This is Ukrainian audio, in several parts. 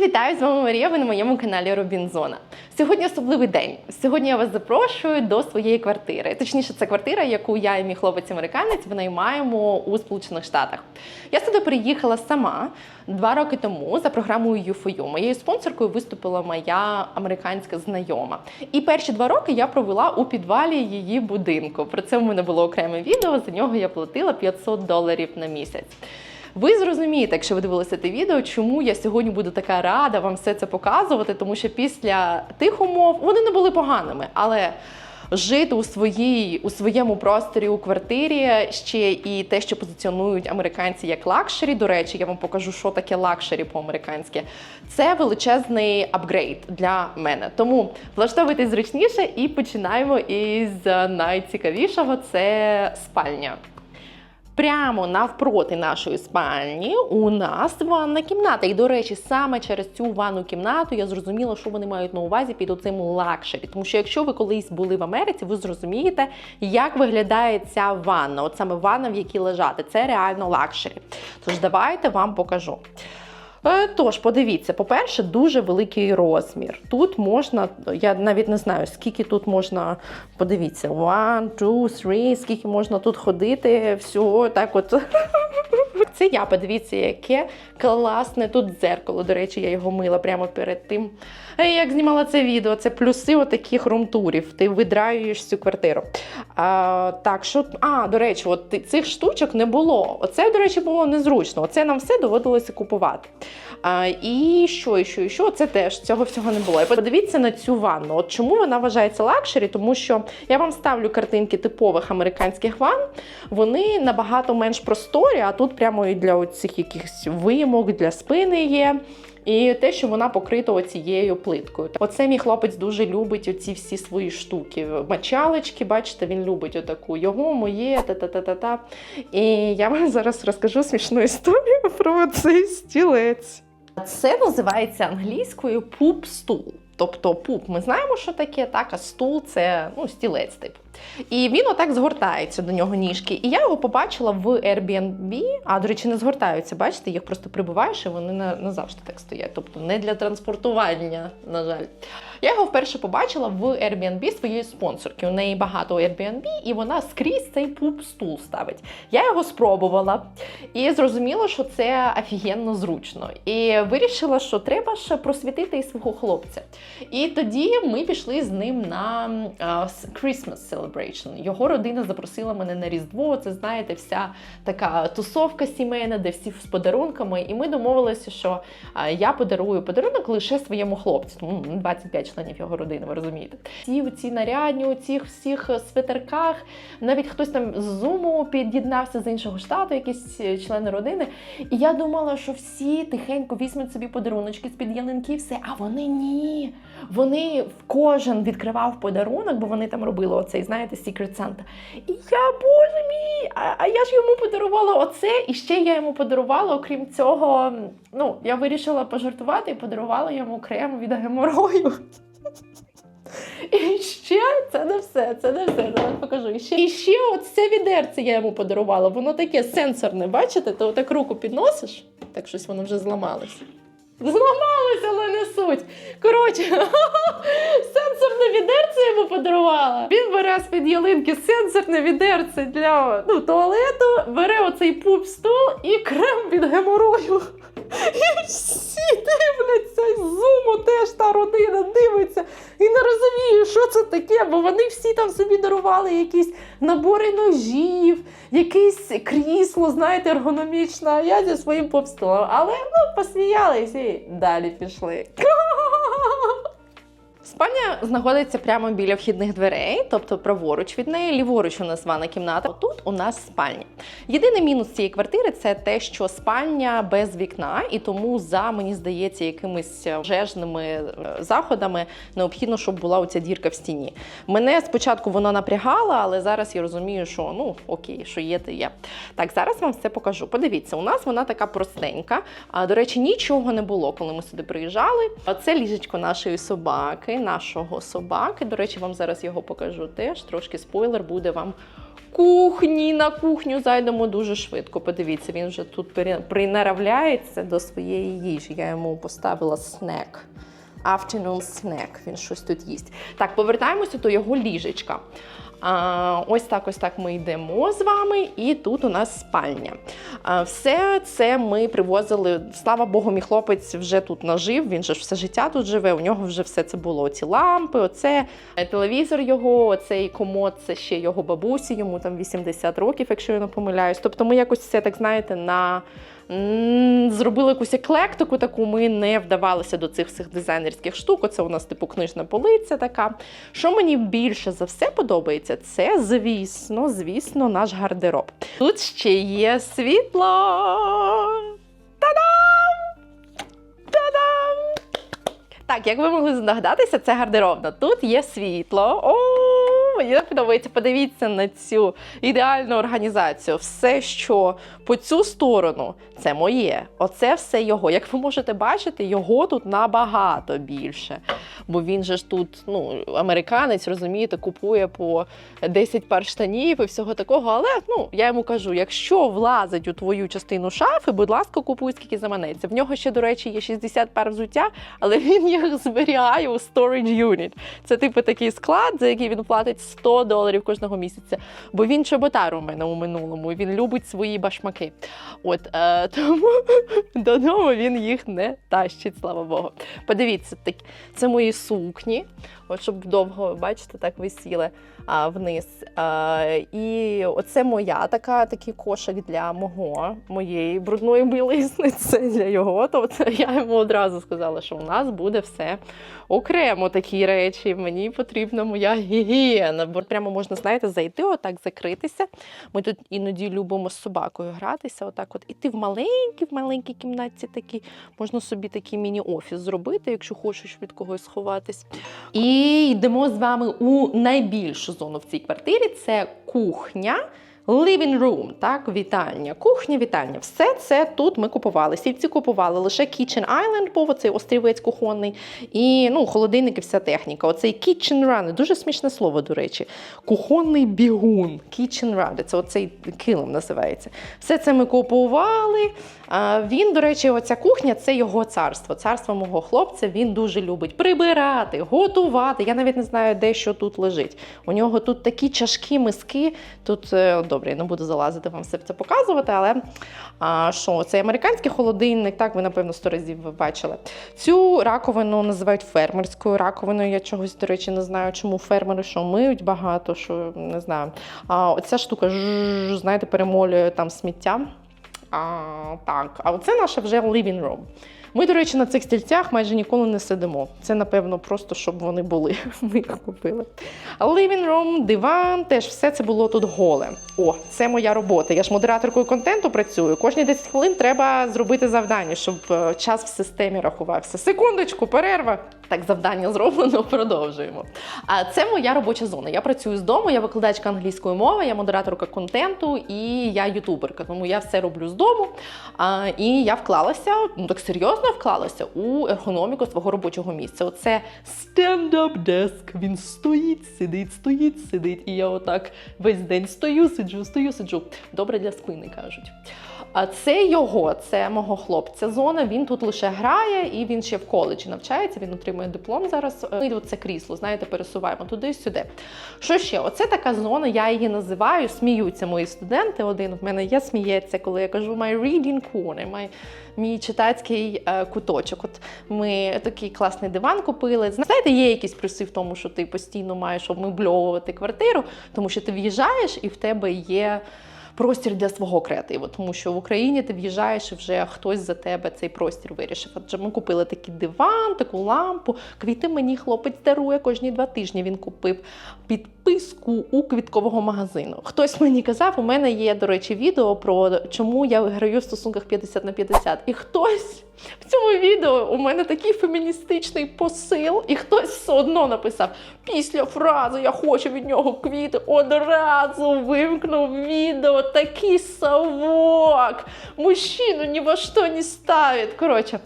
Всіх вітаю з вами Марія. Ви на моєму каналі Робінзона. Сьогодні особливий день. Сьогодні я вас запрошую до своєї квартири. Точніше, це квартира, яку я і мій хлопець-американець винаймаємо у Сполучених Штатах. Я сюди приїхала сама два роки тому за програмою U4U. Моєю спонсоркою виступила моя американська знайома. І перші два роки я провела у підвалі її будинку. Про це в мене було окреме відео. За нього я платила 500 доларів на місяць. Ви зрозумієте, якщо ви дивилися те відео, чому я сьогодні буду така рада вам все це показувати, тому що після тих умов вони не були поганими, але жити у своїй у своєму просторі у квартирі ще і те, що позиціонують американці як лакшері. До речі, я вам покажу, що таке лакшері по-американськи. Це величезний апгрейд для мене. Тому влаштовуйтесь зручніше і починаємо із найцікавішого це спальня. Прямо навпроти нашої спальні у нас ванна кімната. І, до речі, саме через цю ванну кімнату я зрозуміла, що вони мають на увазі під оцим лакшері. Тому що якщо ви колись були в Америці, ви зрозумієте, як виглядає ця ванна. От саме ванна, в якій лежати. Це реально лакшері. Тож давайте вам покажу. Е, Тож, подивіться, по-перше, дуже великий розмір. Тут можна, я навіть не знаю, скільки тут можна, подивіться, one, two, three, скільки можна тут ходити, всього так от. Це я, подивіться, яке класне тут дзеркало. До речі, я його мила прямо перед тим. Е, Як знімала це відео, це плюси отаких румтурів. Ти видраюєш цю квартиру. А, так що, а, до речі, от цих штучок не було. Оце, до речі, було незручно. Оце нам все доводилося купувати. А, і що, і що, і що? Це теж цього всього не було. І подивіться на цю ванну. От чому вона вважається лакшері? Тому що я вам ставлю картинки типових американських ванн. Вони набагато менш просторі, а тут прямо і для цих якихось вимок, для спини є. І те, що вона покрита оцією плиткою. Оце мій хлопець дуже любить оці всі свої штуки. Мочалочки, бачите, він любить отаку. Його, моє, та-та-та-та-та. І я вам зараз розкажу смішну історію про цей стілець. Це називається англійською пуп-стул. Тобто пуп, ми знаємо, що таке, так, а стул це ну, стілець, типу. І він отак згортається до нього ніжки. І я його побачила в Airbnb, а до речі, не згортаються. Бачите, їх просто прибуваєш, і вони на- назавжди так стоять. Тобто не для транспортування, на жаль. Я його вперше побачила в Airbnb своєї спонсорки. У неї багато Airbnb, і вона скрізь цей пуп-стул ставить. Я його спробувала і зрозуміла, що це офігенно зручно. І вирішила, що треба ж просвітити і свого хлопця. І тоді ми пішли з ним на Christmas celebration. Його родина запросила мене на Різдво. Це знаєте, вся така тусовка сімейна, де всі з подарунками. І ми домовилися, що я подарую подарунок лише своєму хлопцю. Тому 25 членів його родини, ви розумієте. Всі ці нарядні у цих всіх свитерках, навіть хтось там з зуму під'єднався з іншого штату, якісь е, члени родини. І я думала, що всі тихенько візьмуть собі подаруночки з під ялинки, все. А вони ні. Вони кожен відкривав подарунок, бо вони там робили оцей, знаєте, Secret Santa. І я, боже мій, а, а я ж йому подарувала оце, і ще я йому подарувала, окрім цього, ну, я вирішила пожартувати і подарувала йому крем від геморою. І ще це не все, це не все. Зараз покажу. І ще, і ще оце відерце я йому подарувала. Воно таке сенсорне, бачите? Ти отак руку підносиш, так щось воно вже зламалося. Зламалося, але не суть. Коротше, сенсорне відерце йому подарувала. Він бере з-під ялинки сенсорне відерце для ну, туалету, бере оцей пуп-стул і крем від геморою. І всі дивляться, і зуму теж та родина дивиться і не розумію, що це таке, бо вони всі там собі дарували якісь набори ножів, якесь крісло, знаєте, ергономічне, а я зі своїм попстилом. Але ну, посміялись і далі пішли. Спальня знаходиться прямо біля вхідних дверей, тобто праворуч від неї, ліворуч у нас ванна кімната. Тут у нас спальня. Єдиний мінус цієї квартири це те, що спальня без вікна, і тому за мені здається, якимись пожежними е, заходами необхідно, щоб була оця дірка в стіні. Мене спочатку вона напрягала, але зараз я розумію, що ну окей, що є, то є. Так, зараз вам все покажу. Подивіться, у нас вона така простенька. А до речі, нічого не було, коли ми сюди приїжджали. А Це ліжечко нашої собаки, нашого собаки. До речі, вам зараз його покажу теж. Трошки спойлер буде вам кухні. На кухню зайдемо дуже швидко. Подивіться, він вже тут принаравляється до своєї їжі. Я йому поставила снек. Afternoon snack. Він щось тут їсть. Так, повертаємося до його ліжечка. А, ось так, ось так ми йдемо з вами, і тут у нас спальня. А, все це ми привозили. Слава Богу, мій хлопець вже тут нажив. Він же ж все життя тут живе. У нього вже все це було. Ці лампи, оце е, телевізор його, оцей комод, це ще його бабусі, йому там 80 років, якщо я не помиляюсь. Тобто ми якось це так знаєте на. Зробили якусь еклектику таку, ми не вдавалися до цих всіх дизайнерських штук. Оце у нас типу книжна полиця така. Що мені більше за все подобається, це звісно, звісно, наш гардероб. Тут ще є світло. Та-дам! Та-дам! Так, як ви могли здогадатися, це гардеробна. Тут є світло. О, мені так подобається. Подивіться на цю ідеальну організацію. Все, що по цю сторону, це моє. Оце все його. Як ви можете бачити, його тут набагато більше. Бо він же ж тут, ну, американець, розумієте, купує по 10 пар штанів і всього такого. Але ну, я йому кажу: якщо влазить у твою частину шафи, будь ласка, купуй скільки заманеться. В нього ще, до речі, є 60 пар взуття, але він їх зберігає у storage unit. Це типу такий склад, за який він платить 100 доларів кожного місяця. Бо він чоботар у мене у минулому. Він любить свої башмаки. От е, тому додому він їх не тащить, слава Богу. Подивіться, такі це мої сукні. От щоб довго, бачите, так висіли а, вниз. А, і оце моя така, такий кошик для мого, моєї брудної білизни. Це для його. Тобто я йому одразу сказала, що у нас буде все окремо такі речі. Мені потрібна моя гігієна. Бо прямо можна, знаєте, зайти, отак закритися. Ми тут іноді любимо з собакою гратися. Отак, от іти в маленькій, в маленькій кімнатці такі. Можна собі такий міні-офіс зробити, якщо хочеш від когось сховатись. І йдемо з вами у найбільшу зону в цій квартирі. Це кухня. Living room, так, вітальня, кухня, вітальня. Все це тут ми купували. Сільці купували лише Kitchen Island, був оцей острівець кухонний, і ну, холодильник і вся техніка. Оцей Kitchen Run, дуже смішне слово, до речі. Кухонний бігун. Kitchen Run, це оцей килим називається. Все це ми купували. Він, до речі, оця кухня це його царство. Царство мого хлопця. Він дуже любить прибирати, готувати. Я навіть не знаю, де що тут лежить. У нього тут такі чашки, миски. Тут е, добре, я не буду залазити вам все це показувати, але а, що це американський холодильник, так ви напевно сто разів бачили. Цю раковину називають фермерською раковиною. Я чогось, до речі, не знаю, чому фермери що миють багато, що не знаю. А оця штука, жжж, знаєте, перемолює там сміття. А, так, а оце наша вже living room. Ми, до речі, на цих стільцях майже ніколи не сидимо. Це, напевно, просто щоб вони були. Ми їх купили. Living room, диван, теж все це було тут голе. О, це моя робота. Я ж модераторкою контенту працюю. Кожні 10 хвилин треба зробити завдання, щоб е, час в системі рахувався. Секундочку, перерва. Так, завдання зроблено, продовжуємо. А це моя робоча зона. Я працюю з дому, я викладачка англійської мови, я модераторка контенту і я ютуберка. Тому я все роблю з дому. А, і я вклалася, ну так серйозно вклалася у ергономіку свого робочого місця. Оце desk. Він стоїть, сидить, стоїть, сидить. І я отак весь день стою, сиджу, стою, сиджу. Добре для спини кажуть. А це його, це мого хлопця зона. Він тут лише грає і він ще в коледжі навчається. Він отримує диплом зараз. Ми оце крісло, знаєте, пересуваємо туди-сюди. Що ще? Оце така зона, я її називаю. Сміються мої студенти. Один в мене є сміється, коли я кажу my reading corner, my, мій читацький е, куточок. От ми такий класний диван купили. Знаєте, є якісь плюси в тому, що ти постійно маєш обмебльовувати квартиру, тому що ти в'їжджаєш і в тебе є простір для свого креативу, тому що в Україні ти в'їжджаєш і вже хтось за тебе цей простір вирішив. Отже, ми купили такий диван, таку лампу. Квіти мені хлопець дарує кожні два тижні. Він купив підписку у квіткового магазину. Хтось мені казав, у мене є, до речі, відео про чому я граю в стосунках 50 на 50. І хтось. В цьому відео у мене такий феміністичний посил, і хтось все одно написав: після фрази Я хочу від нього квіти, одразу вимкнув відео, такий совок. Мужчину ні во що не ставить. Коротше.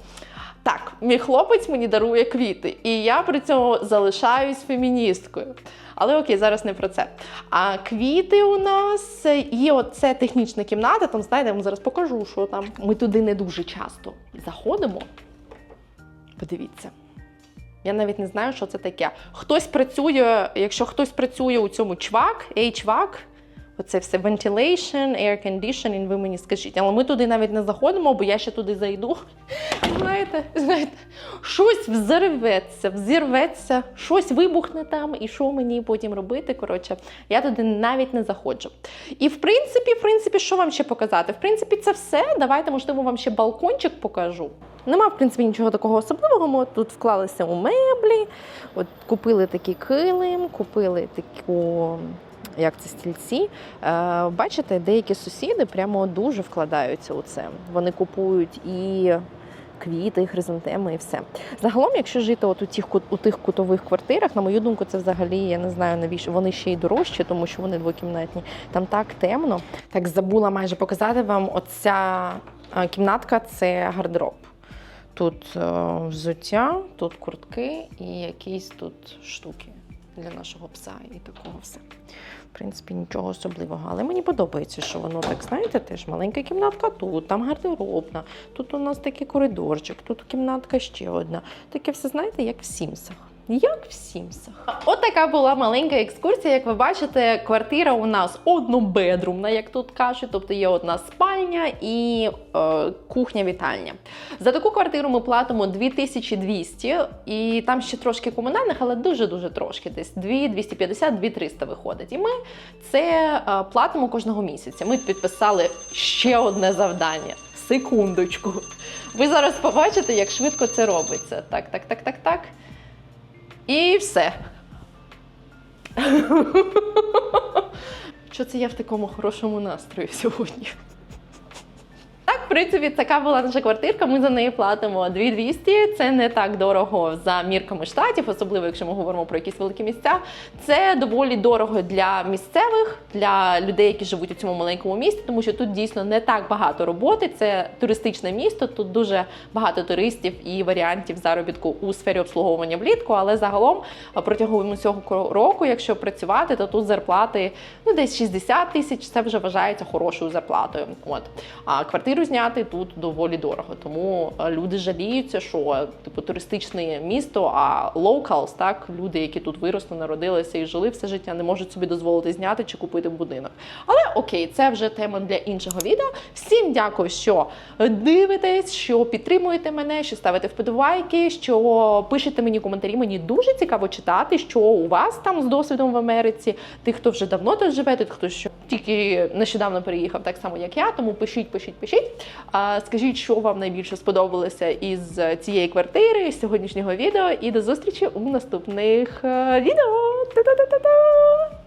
Так, мій хлопець мені дарує квіти, і я при цьому залишаюсь феміністкою. Але окей, зараз не про це. А квіти у нас є оце технічна кімната. Там знаєте, я вам зараз покажу, що там. Ми туди не дуже часто заходимо. Подивіться. Я навіть не знаю, що це таке. Хтось працює, якщо хтось працює у цьому чвак, HVAC, оце все ventilation, air conditioning, ви мені скажіть. Але ми туди навіть не заходимо, бо я ще туди зайду. Знаєте, знаєте, щось взорветься, взірветься, щось вибухне там, і що мені потім робити. Коротше, я туди навіть не заходжу. І в принципі, в принципі, що вам ще показати? В принципі, це все. Давайте, можливо, вам ще балкончик покажу. Нема, в принципі, нічого такого особливого. Ми тут вклалися у меблі, от купили такий килим, купили таку. Як це стільці? Е, бачите, деякі сусіди прямо дуже вкладаються у це. Вони купують і квіти, хризантеми, і все. Загалом, якщо жити от у тих у тих кутових квартирах, на мою думку, це взагалі я не знаю навіщо вони ще й дорожчі, тому що вони двокімнатні. Там так темно. Так забула майже показати вам. Оця е, кімнатка це гардероб. Тут е, взуття, тут куртки і якісь тут штуки для нашого пса і такого все. В принципі, нічого особливого. Але мені подобається, що воно так, знаєте, теж маленька кімнатка тут, там гардеробна, тут у нас такий коридорчик, тут кімнатка ще одна. Таке все, знаєте, як в Сімсах. Як в Сімсах. От така була маленька екскурсія. Як ви бачите, квартира у нас однобедрумна, як тут кажуть. Тобто є одна спальня і е, кухня-вітальня. За таку квартиру ми платимо 2200, і там ще трошки комунальних, але дуже-дуже трошки, десь 2 250 2 300 виходить. І ми це е, платимо кожного місяця. Ми підписали ще одне завдання. Секундочку. Ви зараз побачите, як швидко це робиться. Так, так, так, так, так. І все. Що це я в такому хорошому настрої сьогодні? Принципі, така була наша квартирка. Ми за неї платимо 2200. Це не так дорого за мірками штатів, особливо якщо ми говоримо про якісь великі місця. Це доволі дорого для місцевих, для людей, які живуть у цьому маленькому місті, тому що тут дійсно не так багато роботи. Це туристичне місто. Тут дуже багато туристів і варіантів заробітку у сфері обслуговування влітку. Але загалом протягом усього року, якщо працювати, то тут зарплати ну десь 60 тисяч. Це вже вважається хорошою зарплатою. От а квартиру зняти тут доволі дорого. Тому е, люди жаліються, що типу туристичне місто, а locals, так люди, які тут виросли, народилися і жили все життя, не можуть собі дозволити зняти чи купити будинок. Але окей, це вже тема для іншого відео. Всім дякую, що дивитесь, що підтримуєте мене, що ставите вподобайки, що пишете мені коментарі. Мені дуже цікаво читати, що у вас там з досвідом в Америці. Тих, хто вже давно тут живе, тих, хто що тільки нещодавно переїхав, так само як я. Тому пишіть, пишіть, пишіть. А Скажіть, що вам найбільше сподобалося із е, цієї квартири, з сьогоднішнього відео, і до зустрічі у наступних е, відео. Та-та-та-та-та!